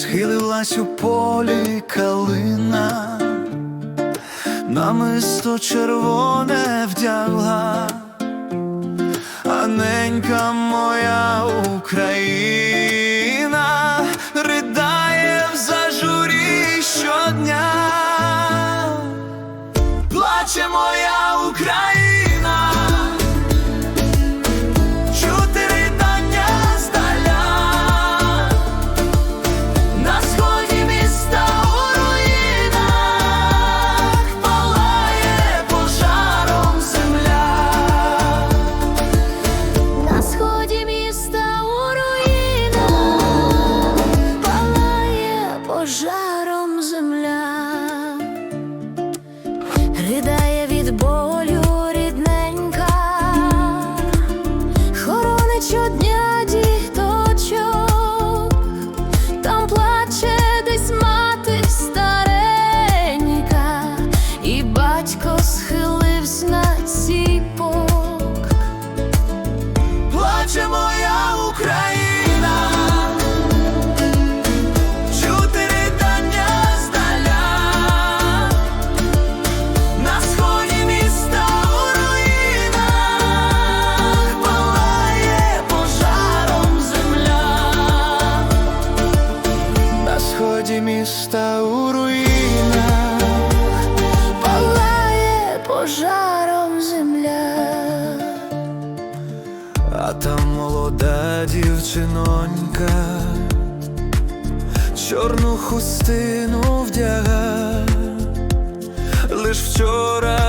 схилилась у полі калина, намисто червоне вдягла, а ненька ридає Сході міста у руїнах. Палає пожаром земля, А там молода дівчинонька, чорну хустину вдяга, лиш вчора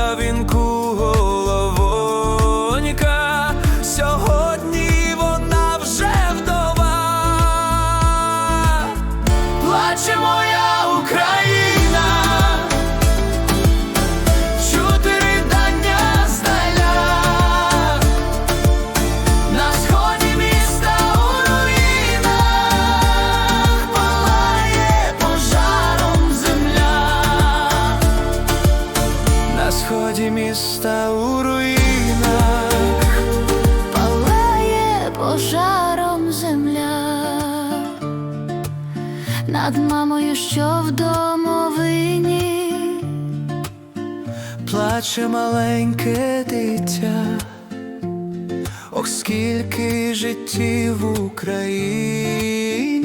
над мамою, що в домовині, плаче маленьке дитя. Ох, скільки життів в Україні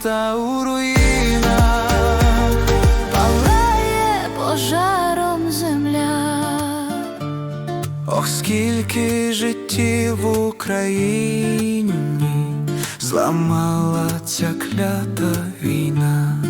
міста у руїнах палає пожаром земля. Ох, скільки життів в Україні зламала ця клята війна.